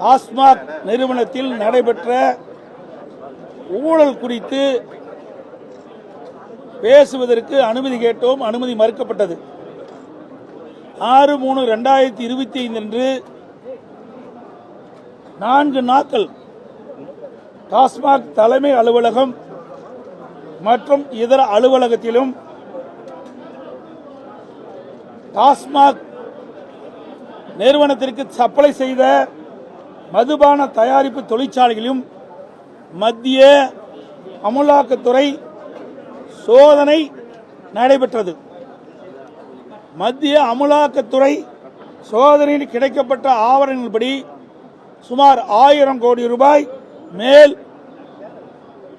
டாஸ்மாக் நிறுவனத்தில் நடைபெற்ற ஊழல் குறித்து பேசுவதற்கு அனுமதி கேட்டோம். அனுமதி மறுக்கப்பட்டது. ஆறு மூணு ரெண்டாயிரத்தி இருபத்தி ஐந்து அன்று நான்கு நாட்கள் டாஸ்மாக் தலைமை அலுவலகம் மற்றும் இதர அலுவலகத்திலும் டாஸ்மாக் நிறுவனத்திற்கு சப்ளை செய்த மதுபான தயாரிப்பு தொழிற்சாலைகளிலும் மத்திய அமலாக்கத்துறை சோதனை நடைபெற்றது. மத்திய அமலாக்கத்துறை சோதனையில் கிடைக்கப்பட்ட ஆவணங்களின்படி சுமார் ஆயிரம் கோடி ரூபாய் மேல்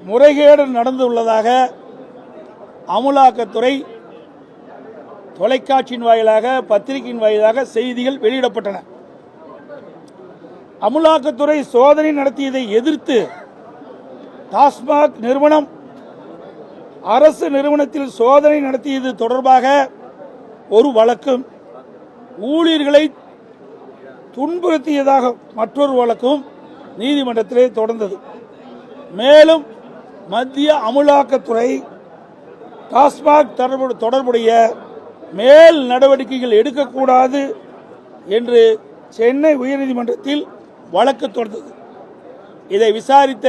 முறைகேடு நடந்துள்ளதாக அமலாக்கத்துறை தொலைக்காட்சியின் வாயிலாக பத்திரிகையின் வாயிலாக செய்திகள் வெளியிடப்பட்டன. அமலாக்கத்துறை சோதனை நடத்தியதை எதிர்த்து டாஸ்மாக் நிறுவனம் அரசு நிறுவனத்தில் சோதனை நடத்தியது தொடர்பாக ஒரு வழக்கும் ஊழியர்களை துன்புறுத்தியதாக மற்றொரு வழக்கும் நீதிமன்றத்திலே தொடர்ந்தது. மேலும் மத்திய அமலாக்கத்துறை டாஸ்மாக் தொடர்பு- தொடர்புடைய மேல் நடவடிக்கைகள் எடுக்கக்கூடாது என்று சென்னை உயர்நீதிமன்றத்தில் வழக்கு தொடர்ந்தது இதை விசாரித்த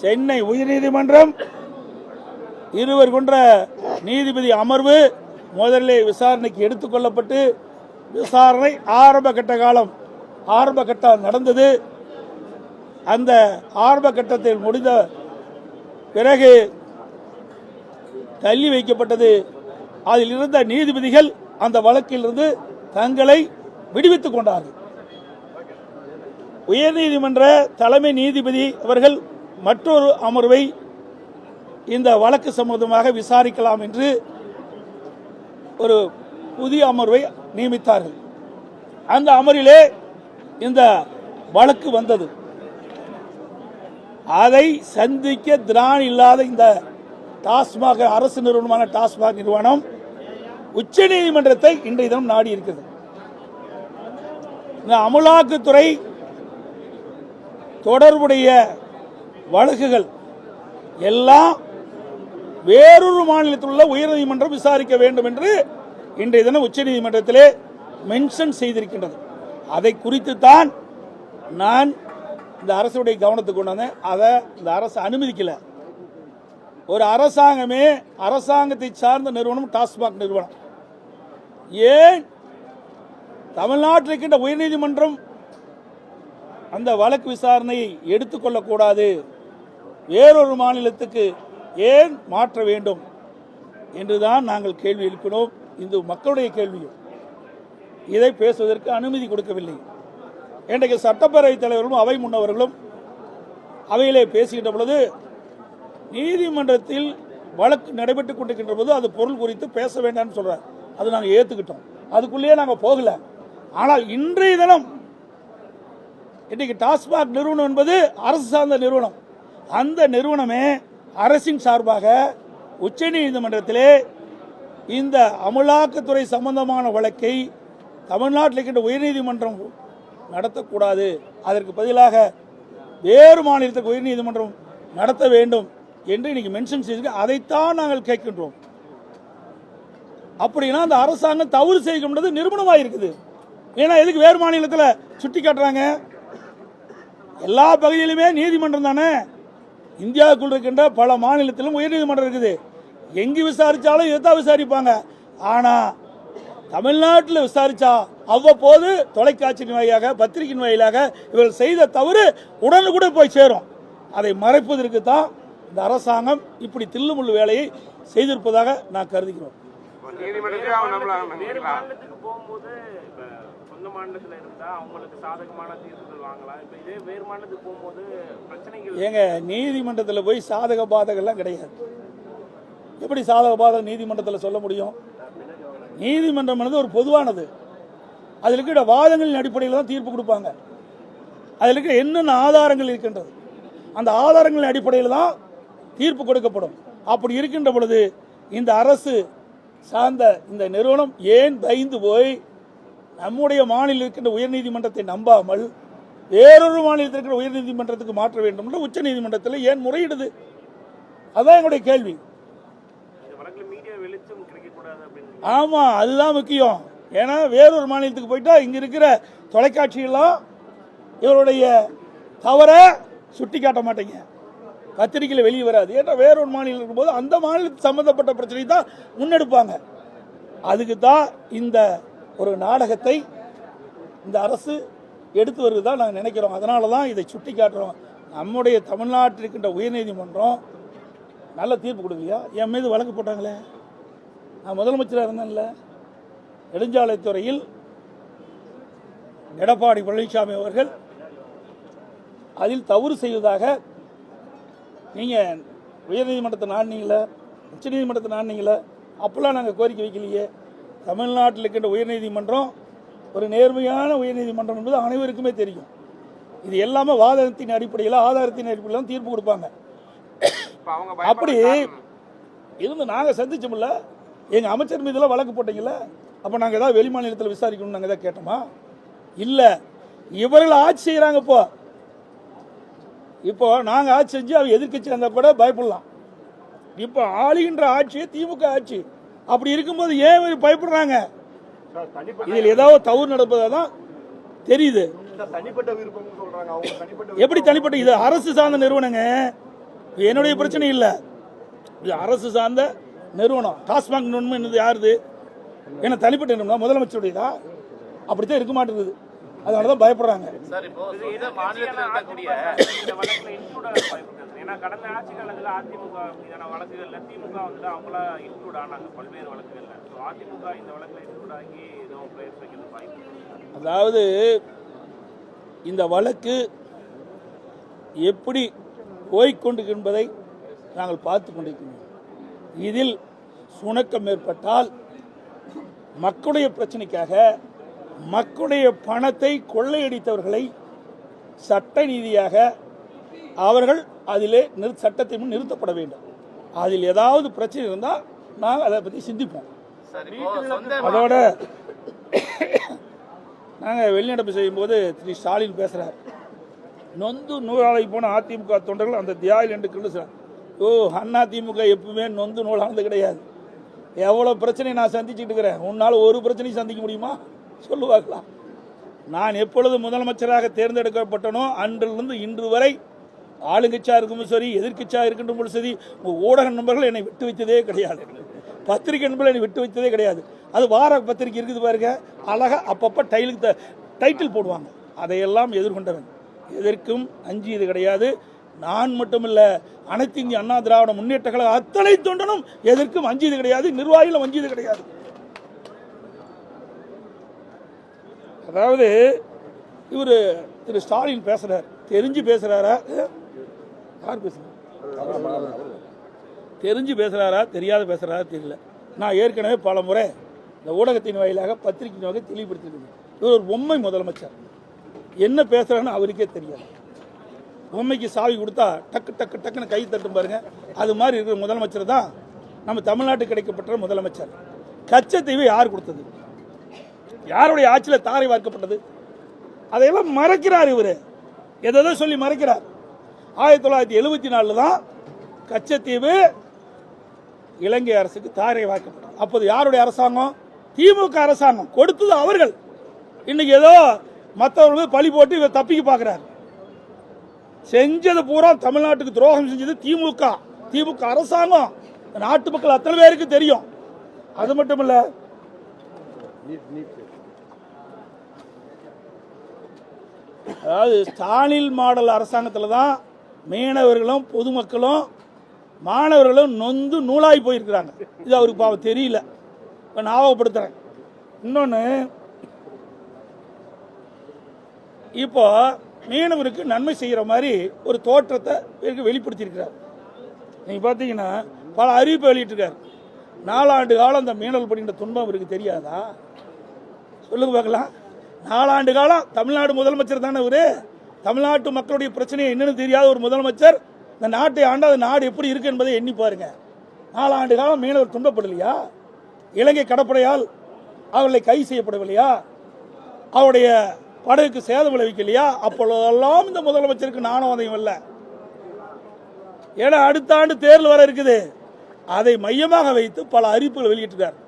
சென்னை உயர்நீதிமன்றம் இருவர் கொன்ற நீதிபதி அமர்வு முதலிலே விசாரணைக்கு எடுத்துக்கொள்ளப்பட்டு விசாரணை ஆரம்ப கட்ட காலம் ஆரம்ப கட்டம் நடந்தது. அந்த ஆரம்ப கட்டத்தில் முடிந்த பிறகு தள்ளி வைக்கப்பட்டது. அதில் இருந்த நீதிபதிகள் அந்த வழக்கிலிருந்து தங்களை விடுவித்துக் கொண்டார்கள். உயர்நீதிமன்ற தலைமை நீதிபதி அவர்கள் மற்றொரு அமர்வை இந்த வழக்கு சம்பந்தமாக விசாரிக்கலாம் என்று ஒரு புதிய அமர்வை நியமித்தார்கள். அந்த அமரிலே இந்த வழக்கு வந்தது. அதை சந்திக்க திராணி இல்லாத இந்த டாஸ்மாக் அரசு நிறுவனமான டாஸ்மாக் நிறுவனம் உச்சநீதிமன்றத்தை இன்றைய தினம் நாடி இருக்கிறது இந்த அமலாக்கத்துறை தொடர்புடைய வழக்குகள் எல்லாம் வேறொரு மாநிலத்தில் உள்ள உயர்நீதிமன்றம் விசாரிக்க வேண்டும் என்று இன்றைய தினம் உச்சநீதிமன்றத்திலே மென்ஷன் செய்திருக்கின்றது. அதை குறித்து தான் நான் இந்த அரசுடைய கவனத்துக்கு கொண்டு அதை இந்த அரசு அனுமதிக்கல. ஒரு அரசாங்கமே அரசாங்கத்தை சார்ந்த நிறுவனம் டாஸ்மாக் நிறுவனம். ஏன்? தமிழ்நாட்டில் இருக்கின்ற உயர்நீதிமன்றம் அந்த வழக்கு விசாரணையை எடுத்துக்கொள்ளக்கூடாது. வேறொரு மாநிலத்துக்கு ஏன் மாற்ற வேண்டும் என்றுதான் நாங்கள் கேள்வி எழுப்பினோம். இந்த மக்களுடைய கேள்வியும். இதை பேசுவதற்கு அனுமதி கொடுக்கவில்லை. இன்றைக்கு சட்டப்பேரவைத் தலைவர்களும் அவை முன்னவர்களும் அவையிலே பேசுகின்ற பொழுது நீதிமன்றத்தில் வழக்கு நடைபெற்றுக் கொண்டிருக்கின்ற போது அது பொருள் குறித்து பேச வேண்டாம்னு சொல்றார். அது நாங்கள் ஏற்றுக்கிட்டோம் அதுக்குள்ளேயே நாங்கள் போகல. ஆனால் இன்றைய தினம் இன்னைக்கு டாஸ்மாக் நிறுவனம் என்பது அரசு சார்ந்த நிறுவனம். அந்த நிறுவனமே அரசின் சார்பாக உச்ச நீதிமன்றத்திலே இந்த அமலாக்கத்துறை சம்பந்தமான வழக்கை தமிழ்நாட்டில் இருக்கின்ற உயர்நீதிமன்றம் நடத்தக்கூடாது. அதற்கு பதிலாக வேறு மாநிலத்துக்கு உயர்நீதிமன்றம் நடத்த வேண்டும் என்று இன்னைக்கு மென்ஷன் செய்திருக்கு. அதைத்தான் நாங்கள் கேட்கின்றோம். அப்படின்னா அந்த அரசாங்கம் தவறு செய்கின்றது நிறுவனமாக இருக்குது ஏன்னா எதுக்கு வேறு மாநிலத்தில் சுட்டி காட்டுறாங்க எல்லா பகுதியிலுமே நீதிமன்றம் தானே? இந்தியாவுக்குள் இருக்கின்ற பல மாநிலத்திலும் உயர்நீதிமன்றம் இருக்குது. எங்கு விசாரித்தாலும் இதுதான் விசாரிப்பாங்க. ஆனால் தமிழ்நாட்டில் விசாரித்தா அவ்வப்போது தொலைக்காட்சியின் வாயிலாக பத்திரிகையின் வாயிலாக இவர்கள் செய்த தவறு உடனுக்குடன் போய் சேரும். அதை மறைப்பதற்கு தான் இந்த அரசாங்கம் இப்படி தில்லுமுள்ளு வேலையை செய்திருப்பதாக நான் கருதுகிறோம். நீதிமன்றத்தில் அவங்க நம்மள. மாநிலத்துக்கு போகும்போது இப்ப சொந்த மாநிலத்துல இருந்தா அவங்களுக்கு சாதகமான தீர்ப்புகள் வாங்கலாம். இப்ப இதே வேறு மாநிலத்துக்கு போகும்போது பிரச்சனைகள் ஏங்க நீதிமன்றத்தில் போய் சாதக பாதகம்லாம் கிடையாது. எப்படி சாதக பாதகம் நீதிமன்றத்தில் சொல்ல முடியும்? நீதிமன்றம் என்பது ஒரு பொதுவானது. அதில் இருக்கிற வாதங்களின் அடிப்படையில் தான் தீர்ப்பு கொடுப்பாங்க. அதில் இருக்கிற என்னென்ன ஆதாரங்கள் இருக்கின்றது? அந்த ஆதாரங்களின் அடிப்படையில் தான் தீர்ப்பு கொடுக்கப்படும். அப்படி இருக்கின்ற பொழுது இந்த அரசு சார்ந்த இந்த நிறுவனம் ஏன் பயந்து போய் நம்முடைய மாநிலம் இருக்கின்ற உயர்நீதிமன்றத்தை நம்பாமல் வேறொரு மாநிலத்தில் இருக்கிற உயர்நீதிமன்றத்துக்கு மாற்ற வேண்டும் என்று உச்ச நீதிமன்றத்தில் ஏன் முறையிடுது? அதான் எங்களுடைய கேள்வி. ஆமாம் வெளிச்சம் அதுதான் முக்கியம். ஏன்னா வேறொரு மாநிலத்துக்கு போயிட்டா இங்கே இருக்கிற தொலைக்காட்சியெல்லாம் இவருடைய தவற சுட்டி காட்ட மாட்டேங்க. பத்திரிகையில் வெளியே வராது. ஏன்னா வேறொரு மாநிலம் இருக்கும்போது அந்த மாநிலத்து சம்மந்தப்பட்ட பிரச்சனை தான் முன்னெடுப்பாங்க. அதுக்கு தான் இந்த ஒரு நாடகத்தை இந்த அரசு எடுத்து வருவதாக நாங்கள் நினைக்கிறோம். அதனால தான் இதை சுட்டி காட்டுறோம் நம்முடைய தமிழ்நாட்டில் இருக்கின்ற உயர்நீதிமன்றம் நல்ல தீர்ப்பு கொடுக்கலையா என் மீது வழக்கு போட்டாங்களே? நான் முதலமைச்சராக இருந்தேன்ல. நெடுஞ்சாலைத்துறையில் எடப்பாடி பழனிசாமி அவர்கள் அதில் தவறு செய்வதாக நீங்கள் உயர்நீதிமன்றத்தை நாடினீங்கள உச்சநீதிமன்றத்தை நாடினீங்கள அப்போல்லாம் நாங்கள் கோரிக்கை வைக்கலையே. தமிழ்நாட்டில் இருக்கின்ற உயர்நீதிமன்றம் ஒரு நேர்மையான உயர்நீதிமன்றம் என்பது அனைவருக்குமே தெரியும். இது எல்லாமே வாதத்தின் அடிப்படையில் ஆதாரத்தின் அடிப்படையில் தான் தீர்ப்பு கொடுப்பாங்க. அப்படி இருந்து நாங்கள் சந்திச்சோம்ல எங்கள் அமைச்சர் மீதெல்லாம் வழக்கு போட்டீங்கல்ல அப்போ நாங்கள் ஏதாவது வெளி மாநிலத்தில் விசாரிக்கணும்னு நாங்கள் ஏதாவது கேட்டோமா? இல்லை. இவர்கள் ஆட்சி செய்கிறாங்க இப்போ. இப்போ நாங்கள் ஆட்சி செஞ்சு அவங்க எதிர்க்கட்சி இருந்தால் கூட பயப்படலாம். இப்போ ஆளுகின்ற ஆட்சியே திமுக ஆட்சி. அப்படி இருக்கும்போது ஏன் பயப்படுறாங்க? இதில் ஏதாவது தவறு நடப்பதாக தான் தெரியுது. எப்படி தனிப்பட்ட இது அரசு சார்ந்த நிறுவனங்க. இது என்னுடைய பிரச்சனை இல்லை. இது அரசு சார்ந்த நிறுவனம். டாஸ்மாக் நிறுவனம் என்னது யாருது? என்ன தனிப்பட்ட நிறுவனம் முதலமைச்சருடையதா? அப்படித்தான் இருக்க மாட்டேங்குது. அதனால தான் பயப்படுறாங்க. சார் இப்போ இது மாநிலத்தில் இருக்கக்கூடிய இந்த வழக்குல இன்க்ளூட் ஏன்னா கடந்த ஆட்சி காலத்துல அதிமுக மீதான வழக்குகள்ல திமுக வந்துட்டு அவங்களா இன்க்ளூட் ஆனாங்க பல்வேறு வழக்குகள்ல. ஸோ அதிமுக இந்த வழக்குல இன்க்ளூட் ஆகி எதுவும் பிளேஸ் வைக்கிறது வாய்ப்பு அதாவது இந்த வழக்கு எப்படி போய்க்கொண்டு என்பதை நாங்கள் பார்த்து கொண்டிருக்கிறோம். இதில் சுணக்கம் ஏற்பட்டால் மக்களுடைய பிரச்சனைக்காக மக்களுடைய பணத்தை கொள்ளையடித்தவர்களை சட்ட நீதியாக அவர்கள் அதிலே நிறு சட்டத்தின் முன் நிறுத்தப்பட வேண்டும். அதில் ஏதாவது பிரச்சனை இருந்தால் நாங்கள் அதை பற்றி சிந்திப்போம். அதோட நாங்கள் வெளிநடப்பு செய்யும்போது திரு ஸ்டாலின் பேசுகிறார் நொந்து நூலாளி போன அதிமுக தொண்டர்கள் அந்த தியாயில் என்று கிருஷ்ணன் ஓ அண்ணா திமுக எப்பவுமே நொந்து நூலானது கிடையாது. எவ்வளோ பிரச்சனை நான் சந்திச்சுட்டு இருக்கிறேன். உன்னால் ஒரு பிரச்சனையும் சந்திக்க முடியுமா? சொல்லுவாங்களா நான் எப்பொழுது முதலமைச்சராக தேர்ந்தெடுக்கப்பட்டனோ அன்றிலிருந்து இன்று வரை ஆளுங்கட்சியாக இருக்கும் சரி எதிர்கட்சியாக இருக்கின்ற சரி உங்கள் ஊடக நண்பர்கள் என்னை விட்டு வைத்ததே கிடையாது. பத்திரிகை நண்பர்கள் என்னை விட்டு வைத்ததே கிடையாது. அது வார பத்திரிகை இருக்குது பாருங்க அழகா அப்பப்போ டைலுக்கு டைட்டில் போடுவாங்க. அதையெல்லாம் எதிர்கொண்டவன். எதற்கும் அஞ்சியது கிடையாது. நான் மட்டுமல்ல அனைத்து இந்திய அண்ணா திராவிட முன்னேற்ற கழக அத்தனை தொண்டனும் எதற்கும் அஞ்சியது கிடையாது நிர்வாகிகளும் அஞ்சியது கிடையாது. அதாவது இவர் திரு ஸ்டாலின் பேசுறார். தெரிஞ்சு பேசுறாரா? யார் பேசுறாரு தெரிஞ்சு பேசுறாரா? தெரியாத பேசுறாரா? தெரியல. நான் ஏற்கனவே பல முறை இந்த ஊடகத்தின் வாயிலாக பத்திரிகையின் வகை தெளிவுபடுத்திருக்கேன் இவர் ஒரு பொம்மை முதலமைச்சர். என்ன பேசுகிறான்னு அவருக்கே தெரியாது. பொம்மைக்கு சாவி கொடுத்தா டக்கு டக்கு டக்குன்னு கை தட்டும் பாருங்க. அது மாதிரி இருக்கிற முதலமைச்சர் தான் நம்ம தமிழ்நாட்டுக்கு கிடைக்கப்பட்ட முதலமைச்சர். கச்சத்தீவு யார் கொடுத்தது? யாருடைய ஆட்சியில் தாரை வார்க்கப்பட்டது? அதையெல்லாம் மறைக்கிறார் இவர். எதை சொல்லி மறைக்கிறார்? ஆயிரத்தி தொள்ளாயிரத்தி எழுபத்தி நாலில் தான் கச்சத்தீவு இலங்கை அரசுக்கு தாரை வார்க்கப்பட்டது. அப்போது யாருடைய அரசாங்கம்? திமுக அரசாங்கம். கொடுத்தது அவர்கள். இன்னைக்கு ஏதோ மற்றவர்கள் பழி போட்டு இவர் தப்பிக்க பார்க்குறாரு. செஞ்சது பூரா தமிழ்நாட்டுக்கு துரோகம் செஞ்சது திமுக. திமுக அரசாங்கம். நாட்டு மக்கள் அத்தனை பேருக்கு தெரியும். அது மட்டும் இல்லை அதாவது ஸ்டாலின் மாடல் அரசாங்கத்தில் தான் மீனவர்களும் பொதுமக்களும் மாணவர்களும் நொந்து நூலாகி போயிருக்கிறாங்க. இது அவருக்கு பாவம் தெரியல. இப்போ ஞாபகப்படுத்துகிறேன் இன்னொன்று இப்போ மீனவருக்கு நன்மை செய்கிற மாதிரி ஒரு தோற்றத்தை வெளிப்படுத்தியிருக்கிறார். நீங்கள் பார்த்தீங்கன்னா பல அறிவிப்பை வெளியிட்டிருக்காரு. நாலாண்டு காலம் அந்த மீனவர் படுகின்ற துன்பம் அவருக்கு தெரியாதா? சொல்லுங்க பார்க்கலாம். நாலாண்டு காலம் தமிழ்நாடு முதலமைச்சர் தானே இவரு தமிழ்நாட்டு மக்களுடைய பிரச்சனையை என்னன்னு தெரியாத ஒரு முதலமைச்சர். இந்த நாட்டை ஆண்டு அந்த நாடு எப்படி இருக்கு என்பதை எண்ணி பாருங்க. நாலாண்டு காலம் மீனவர் துன்பப்படலையா? இலங்கை கடற்படையால் அவர்களை கைது செய்யப்படவில்லையா? அவருடைய படகுக்கு சேதம் விளைவிக்கலையா? அப்பொழுதெல்லாம் இந்த முதலமைச்சருக்கு நானும் அதையும் இல்லை. ஏன்னா அடுத்த ஆண்டு தேர்தல் வர இருக்குது. அதை மையமாக வைத்து பல அறிவிப்புகள் வெளியிட்டிருக்கார்.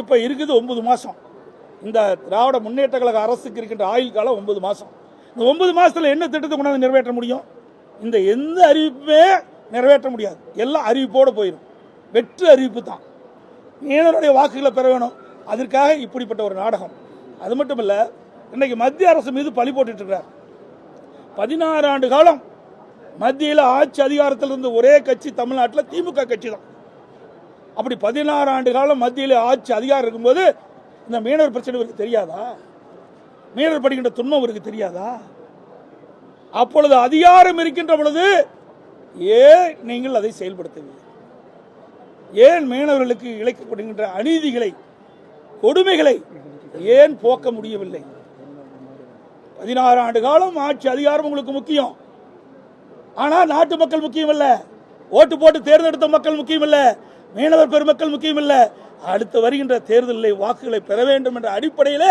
இப்போ இருக்குது ஒன்பது மாதம் இந்த திராவிட முன்னேற்ற கழக அரசுக்கு இருக்கின்ற ஆயுள் காலம் ஒன்பது மாதம் இந்த ஒன்பது மாதத்தில் என்ன திட்டத்தை கொண்டாந்து நிறைவேற்ற முடியும்? இந்த எந்த அறிவிப்புமே நிறைவேற்ற முடியாது. எல்லாம் அறிவிப்போடு போயிடும் வெற்று அறிவிப்பு தான். மீனவருடைய வாக்குகளை பெற வேணும். அதற்காக இப்படிப்பட்ட ஒரு நாடகம். அது மட்டும் இல்லை இன்னைக்கு மத்திய அரசு மீது பழி போட்டுட்ருக்கிறார் பதினாறு ஆண்டு காலம் மத்தியில் ஆட்சி அதிகாரத்தில் இருந்த ஒரே கட்சி தமிழ்நாட்டில் திமுக கட்சி தான் அப்படி பதினாறு ஆண்டு காலம் மத்தியில் ஆட்சி அதிகாரம் இருக்கும்போது இந்த மீனவர் பிரச்சனை இவருக்கு தெரியாதா? மீனவர் படிக்கின்ற துன்பம் இவருக்கு தெரியாதா? அப்பொழுது அதிகாரம் இருக்கின்ற பொழுது ஏன் நீங்கள் அதை செயல்படுத்தவில்லை? ஏன் மீனவர்களுக்கு இழைக்கப்படுகின்ற அநீதிகளை கொடுமைகளை ஏன் போக்க முடியவில்லை? பதினாறு ஆண்டு காலம் ஆட்சி அதிகாரம் உங்களுக்கு முக்கியம். ஆனால் நாட்டு மக்கள் முக்கியம் இல்லை ஓட்டு போட்டு தேர்ந்தெடுத்த மக்கள் முக்கியம் இல்லை மீனவர் பெருமக்கள் முக்கியம் இல்லை அடுத்து வருகின்ற தேர்தலில் வாக்குகளை பெற வேண்டும் என்ற அடிப்படையில்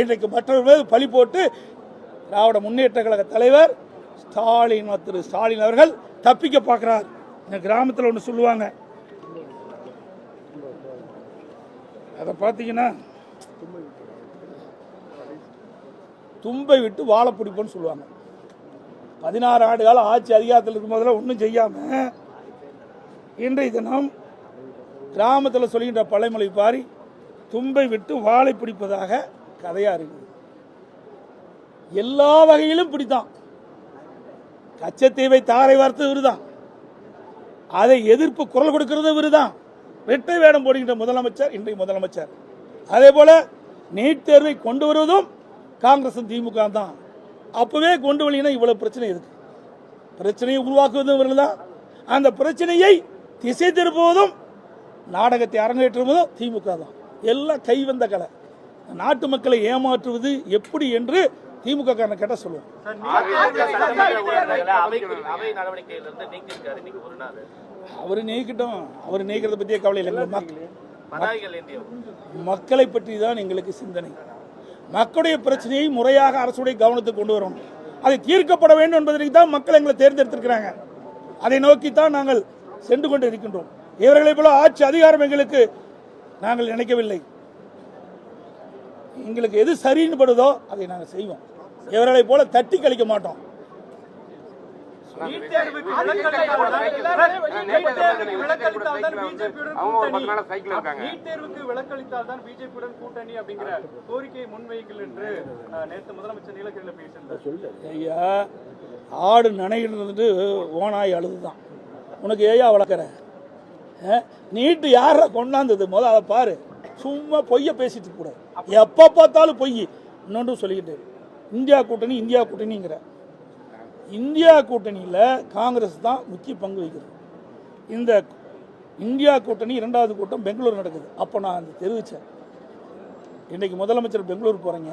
இன்றைக்கு மற்றவர்கள் பழி போட்டு திராவிட முன்னேற்ற கழக தலைவர் ஸ்டாலின் திரு ஸ்டாலின் அவர்கள் தப்பிக்க பார்க்கிறார். இந்த கிராமத்தில் ஒன்று சொல்லுவாங்க. அதை பார்த்தீங்கன்னா தும்பை விட்டு வாழை பிடிப்போன்னு சொல்லுவாங்க. பதினாறு ஆண்டு காலம் ஆட்சி அதிகாரத்தில் இருக்கும் போதெல்லாம் ஒன்றும் செய்யாமல் இன்றைய தினம் கிராமத்தில் சொல்கின்ற பழைமொழி பாரி தும்பை விட்டு வாழை பிடிப்பதாக கதையாக இருக்குது எல்லா வகையிலும் பிடித்தான். கச்சத்தீவை தாரை வார்த்தது விருதான். அதை எதிர்ப்பு குரல் கொடுக்கிறது விருதான். வெட்டை வேடம் போடுகின்ற முதலமைச்சர் இன்றைய முதலமைச்சர். அதே போல நீட் தேர்வை கொண்டு வருவதும் காங்கிரசும் திமுக தான். அப்பவே கொண்டு வரலைன்னா இவ்வளவு பிரச்சனை இருக்கு. பிரச்சனையை உருவாக்குவதும் இவர்கள் தான் அந்த பிரச்சனையை திசை திருப்புவதும் நாடகத்தை அரங்கேற்றுவதும் திமுக தான். எல்லாம் கைவந்த கலை. நாட்டு மக்களை ஏமாற்றுவது எப்படி என்று திமுக காரனை கேட்டால் சொல்லுவோம் அவர் நீக்கட்டும். அவர் நீக்கிறத பற்றியே கவலை இல்லை மக்களை பற்றி தான் எங்களுக்கு சிந்தனை. மக்களுடைய பிரச்சனையை முறையாக அரசுடைய கவனத்துக்கு கொண்டு வரணும். அதை தீர்க்கப்பட வேண்டும் என்பதற்கு தான் மக்கள் எங்களை தேர்ந்தெடுத்திருக்கிறாங்க. அதை நோக்கி தான் நாங்கள் சென்று கொண்டு இருக்கின்றோம். இவர்களைப் போல ஆட்சி அதிகாரம் எங்களுக்கு நாங்கள் நினைக்கவில்லை. எங்களுக்கு எது சரின்னு படுதோ அதை நாங்கள் செய்வோம். இவர்களைப் போல தட்டி கழிக்க மாட்டோம். தேர்வுக்கு விலக்களித்தால் தான் பிஜேபியுடன் கூட்டணி. அப்படிங்கிற கோரிக்கையை முன்வைங்கள் என்று நேற்று முதலமைச்சர் நீலகிரியில் பேசியிருந்தார். ஐயா ஆடு நனைகிறது ஓனாய் அழுதுதான். உனக்கு ஏயா வளர்க்குற? நீட்டு யார கொண்டாந்தது? முத அதை பாரு. சும்மா பொய்ய பேசிட்டு கூடாது எப்போ பார்த்தாலும் பொய். இன்னொன்று சொல்லிக்கிட்டு இந்தியா கூட்டணி இந்தியா கூட்டணிங்கிற. இந்தியா கூட்டணியில் காங்கிரஸ் தான் முக்கிய பங்கு வகிக்கிறது இந்த இந்தியா கூட்டணி இரண்டாவது கூட்டம் பெங்களூர் நடக்குது. அப்போ நான் அந்த தெரிவித்தேன் இன்றைக்கு முதலமைச்சர் பெங்களூர் போகிறீங்க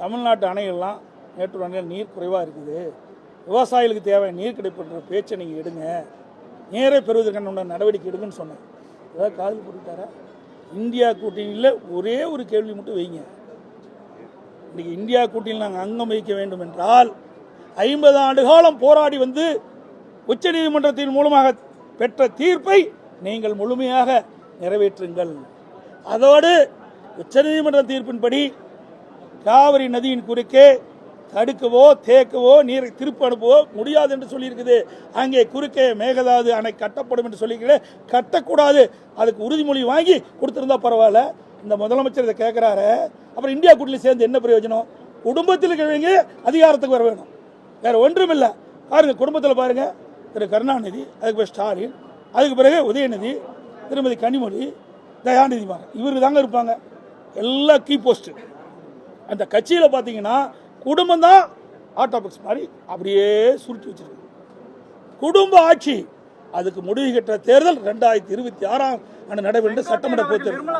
தமிழ்நாட்டு அணைகள்லாம் நேற்று அணைகள் நீர் குறைவாக இருக்குது. விவசாயிகளுக்கு தேவை நீர் கிடைப்புன்ற பேச்சை நீங்கள் எடுங்க. நேரே பெறுவதற்கான உண்டான நடவடிக்கை எடுக்குன்னு சொன்னேன். ஏதாவது காதல் போட்டுட்டாரா இந்தியா கூட்டணியில் ஒரே ஒரு கேள்வி மட்டும் வைங்க. இன்றைக்கி இந்தியா கூட்டணியில் நாங்கள் அங்கம் வகிக்க வேண்டும் என்றால் ஐம்பது ஆண்டு காலம் போராடி வந்து உச்சநீதிமன்றத்தின் மூலமாக பெற்ற தீர்ப்பை நீங்கள் முழுமையாக நிறைவேற்றுங்கள். அதோடு உச்சநீதிமன்ற தீர்ப்பின்படி காவிரி நதியின் குறுக்கே தடுக்கவோ தேக்கவோ நீரை திருப்பி அனுப்பவோ முடியாது என்று சொல்லியிருக்குது. அங்கே குறுக்கே மேகதாது அணை கட்டப்படும் என்று சொல்லியிருக்கிறே கட்டக்கூடாது. அதுக்கு உறுதிமொழி வாங்கி கொடுத்துருந்தா பரவாயில்ல. இந்த முதலமைச்சர் இதை கேட்குறாரு. அப்புறம் இந்தியா கூட்டணி சேர்ந்து என்ன பிரயோஜனம்? குடும்பத்தில் இருக்கிறவங்க அதிகாரத்துக்கு வர வேணும். வேறு ஒன்றும் இல்லை பாருங்கள் குடும்பத்தில் பாருங்கள் திரு கருணாநிதி அதுக்கு பிறகு ஸ்டாலின் அதுக்கு பிறகு உதயநிதி திருமதி கனிமொழி தயாநிதி மாறன். இவருக்கு தாங்க இருப்பாங்க. எல்லா கீ போஸ்ட்டு. அந்த கட்சியில் பார்த்தீங்கன்னா குடும்பம் தான் ஆட்டோபிக்ஸ் மாதிரி அப்படியே சுருட்டி வச்சிருக்கு குடும்ப ஆட்சி அதுக்கு முடிவு கட்ட தேர்தல் ரெண்டாயிரத்தி இருபத்தி ஆறாம் ஆண்டு நடைபெற்ற சட்டமன்ற பொறுத்தேர்தல்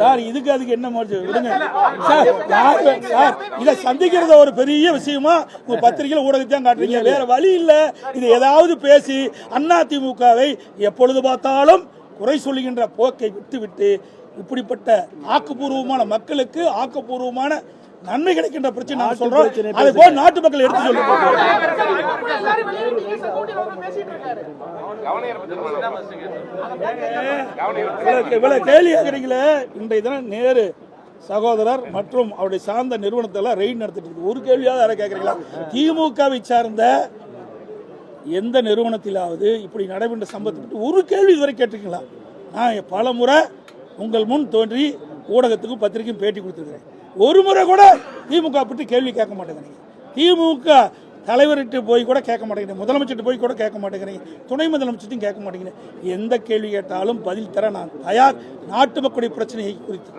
சார் இதுக்கு அதுக்கு என்ன மாற்று விடுங்க. சார் சார் இதை சந்திக்கிறது ஒரு பெரிய விஷயமா? உங்க பத்திரிகையில் ஊடகத்தையும் காட்டுறீங்க. வேற வழி இல்லை. இது ஏதாவது பேசி அண்ணா திமுகவை எப்பொழுது பார்த்தாலும் குறை சொல்லுகின்ற போக்கை விட்டுவிட்டு இப்படிப்பட்ட ஆக்கப்பூர்வமான மக்களுக்கு ஆக்கப்பூர்வமான நன்மை கிடைக்கின்ற பிரச்சனை நான் சொல்றோம் அதை போய் நாட்டு மக்கள் எடுத்து சொல்லுங்க கேள்வி கேட்குறீங்களே இன்றைய தினம் நேரு சகோதரர் மற்றும் அவருடைய சார்ந்த நிறுவனத்தை எல்லாம் ரெய்ட் நடத்திட்டு இருக்கு ஒரு கேள்வியாவது யாரை கேட்குறீங்களா திமுகவை சார்ந்த எந்த நிறுவனத்திலாவது இப்படி நடைபெற்ற சம்பவத்தை ஒரு கேள்வி இதுவரை கேட்டிருக்கீங்களா நான் பல முறை உங்கள் முன் தோன்றி ஊடகத்துக்கும் பத்திரிக்கையும் பேட்டி கொடுத்துருக்கிறேன் ஒரு முறை கூட திமுக பற்றி கேள்வி கேட்க மாட்டேங்கிறீங்க. திமுக தலைவர்கிட்ட போய் கூட கேட்க மாட்டேங்கிறீங்க. முதலமைச்சர்கிட்ட போய் கூட கேட்க மாட்டேங்கிறீங்க. துணை முதலமைச்சர்ட்டையும் கேட்க மாட்டேங்கிறீங்க. எந்த கேள்வி கேட்டாலும் பதில் தர நான் தயார். நாட்டு மக்களுடைய பிரச்சனையை குறித்து.